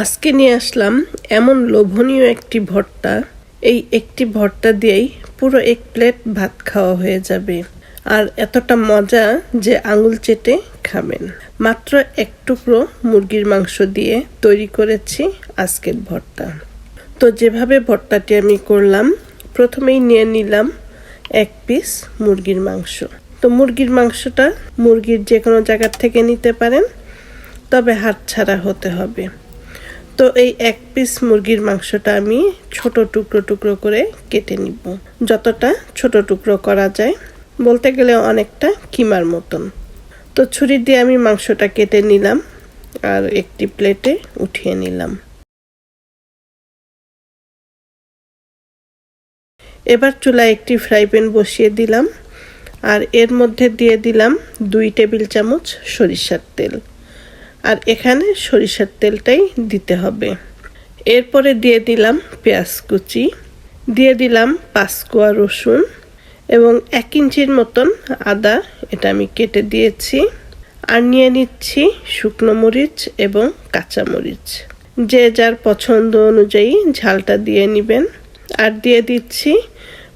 আজকে নিয়ে আসলাম এমন লোভনীয় একটি ভর্তা। এই একটি ভর্তা দিয়েই পুরো এক প্লেট ভাত খাওয়া হয়ে যাবে। আর এতটা মজা যে আঙুল চেটে খাবেন। মাত্র এক টুকরো মুরগির মাংস দিয়ে তৈরি করেছি আজকের ভর্তা। তো যেভাবে ভর্তাটি আমি করলাম, প্রথমেই নিয়ে নিলাম এক পিস মুরগির মাংস। তো মুরগির মাংসটা মুরগির যে কোনো জায়গার থেকে নিতে পারেন, তবে হাত ছাড়া হতে হবে। তো এই এক পিস মুরগির মাংসটা আমি ছোট টুকরো টুকরো করে কেটে নিব। যতটা ছোট টুকরো করা যায়, বলতে গেলে অনেকটা কিমার মতন। তো ছুরি দিয়ে আমি মাংসটা কেটে নিলাম আর একটি প্লেটে উঠিয়ে নিলাম। এবার চুলায় একটি ফ্রাই প্যান বসিয়ে দিলাম আর এর মধ্যে দিয়ে দিলাম দুই টেবিল চামচ সরিষার তেল। আর এখানে সরিষার তেলটাই দিতে হবে। এরপরে দিয়ে দিলাম পেঁয়াজ কুচি, দিয়ে দিলাম পাঁচকোয়া রসুন এবং এক ইঞ্চির মতন আদা, এটা আমি কেটে দিয়েছি। আর নিয়ে নিচ্ছি শুকনো মরিচ এবং কাঁচা মরিচ। যে যার পছন্দ অনুযায়ী ঝালটা দিয়ে নেবেন। আর দিয়ে দিচ্ছি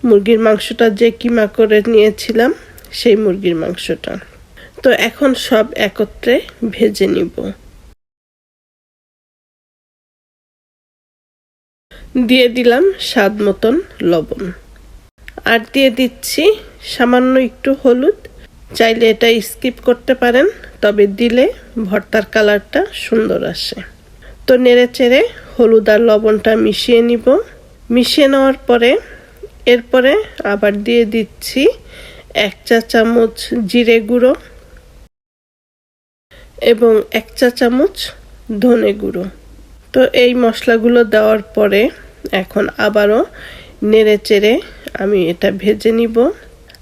মুরগির মাংসটা যে কিমা করে নিয়েছিলাম, সেই মুরগির মাংসটা। তো এখন সব একত্রে ভেজে নিব। দিয়ে দিলাম স্বাদ মতন লবণ। আর দিয়ে দিচ্ছি সামান্য একটু হলুদ। চাইলে এটা স্কিপ করতে পারেন, তবে দিলে ভর্তার কালারটা সুন্দর আসে। তো নেড়ে চেড়ে হলুদ আর লবণটা মিশিয়ে নিব। মিশিয়ে নেওয়ার পরে এরপরে আবার দিয়ে দিচ্ছি এক চা চামচ জিরে গুঁড়ো। এবং এক চা চামচ ধনে গুঁড়ো। তো এই মশলাগুলো দেওয়ার পরে এখন আবারও নেড়ে চেড়ে আমি এটা ভেজে নিব।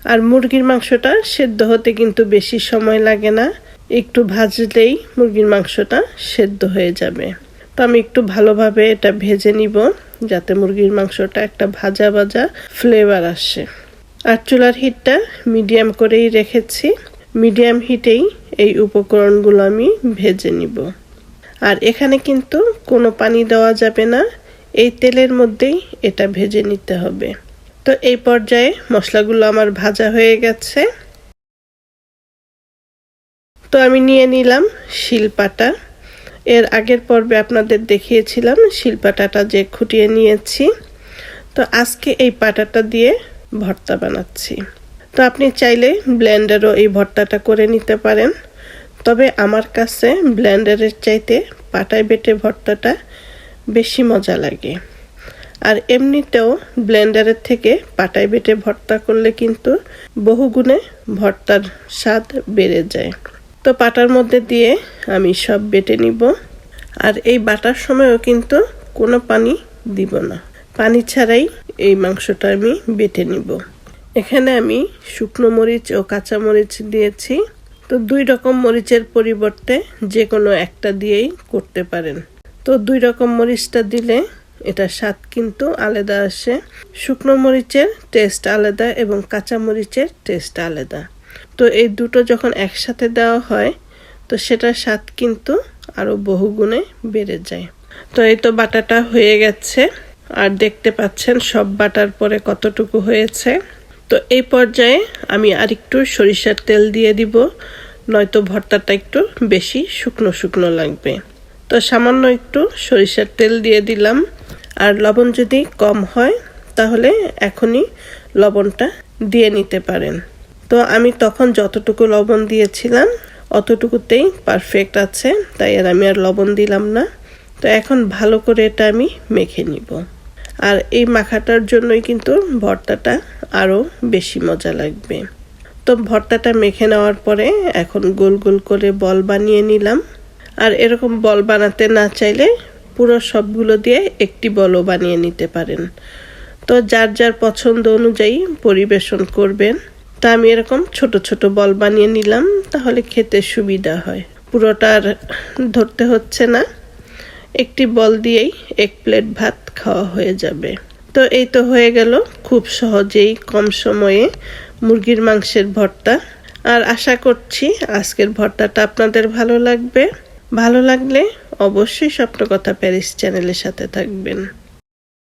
আর মুরগির মাংসটা সেদ্ধ হতে কিন্তু বেশি সময় লাগে না। একটু ভাজলেই মুরগির মাংসটা সেদ্ধ হয়ে যাবে। তো আমি একটু ভালোভাবে এটা ভেজে নিব যাতে মুরগির মাংসটা একটা ভাজা ভাজা ফ্লেভার আসে। আর চুলার হিটটা মিডিয়াম করেই রেখেছি। মিডিয়াম হিটেই এই উপকরণগুলো আমি ভেজে নিব। আর এখানে কিন্তু কোনো পানি দেওয়া যাবে না। এই তেলের মধ্যেই এটা ভেজে নিতে হবে। তো এই পর্যায়ে মশলাগুলো আমার ভাজা হয়ে গেছে। তো আমি নিয়ে নিলাম শিলপাটা। এর আগের পর্বে আপনাদের দেখিয়েছিলাম শিলপাটাটা যে খুঁটিয়ে নিয়েছি। তো আজকে এই পাটাটা দিয়ে ভর্তা বানাচ্ছি। তো আপনি চাইলে ব্লেন্ডারও এই ভর্তাটা করে নিতে পারেন। তবে আমার কাছে ব্লেন্ডারের চাইতে পাটায় বেটে ভর্তাটা বেশি মজা লাগে। আর এমনিতেও ব্লেন্ডারের থেকে পাটায় বেটে ভর্তা করলে কিন্তু বহুগুণে ভর্তার স্বাদ বেড়ে যায়। তো পাটার মধ্যে দিয়ে আমি সব বেটে নিব। আর এই বাটার সময়ও কিন্তু কোনো পানি দিব না। পানি ছাড়াই এই মাংসটা আমি বেটে নিব। এখানে আমি শুকনো মরিচ ও কাঁচা মরিচ দিয়েছি। তো দুই রকম মরিচের পরিবর্তে যে কোনো একটা দিয়েই করতে পারেন। তো দুই রকম মরিচটা দিলে এটা স্বাদ কিন্তু আলাদা আসে। শুকনো মরিচের টেস্ট আলাদা এবং কাঁচা মরিচের টেস্ট আলাদা। তো এই দুটো যখন একসাথে দেওয়া হয়, তো সেটার স্বাদ কিন্তু আরও বহুগুণে বেড়ে যায়। তো এই তো বাটাটা হয়ে গেছে। আর দেখতে পাচ্ছেন সব বাটার পরে কতটুকু হয়েছে। তো এই পর্যায়ে আমি আরেকটু সরিষার তেল দিয়ে দিব, নয়তো ভর্তাটা একটু বেশি শুকনো শুকনো লাগবে। তো সামান্য একটু সরিষার তেল দিয়ে দিলাম। আর লবণ যদি কম হয়, তাহলে এখনই লবণটা দিয়ে নিতে পারেন। তো আমি তখন যতটুকু লবণ দিয়েছিলাম, অতটুকুতেই পারফেক্ট আছে, তাই আর আমি আর লবণ দিলাম না। তো এখন ভালো করে এটা আমি মেখে নিব। আর এই মাখাটার জন্যই কিন্তু ভর্তাটা আরও বেশি মজা লাগবে। তো ভর্তাটা মেখে নেওয়ার পরে এখন গোল গোল করে বল বানিয়ে নিলাম। আর এরকম বল বানাতে না চাইলে পুরো সবগুলো দিয়ে একটি বলও বানিয়ে নিতে পারেন। তো যার যার পছন্দ অনুযায়ী পরিবেশন করবেন। তা আমি এরকম ছোট ছোট বল বানিয়ে নিলাম, তাহলে খেতে সুবিধা হয়। পুরোটার ধরতে হচ্ছে না। একটি বল দিয়েই এক প্লেট ভাত খাওয়া হয়ে যাবে। তো এই তো হয়ে গেল খুব সহজেই কম সময়ে মুরগির মাংসের ভর্তা। আর আশা করছি আজকের ভর্তাটা আপনাদের ভালো লাগবে। ভালো লাগলে অবশ্যই স্বপ্নকথা প্যারিস চ্যানেলের সাথে থাকবেন।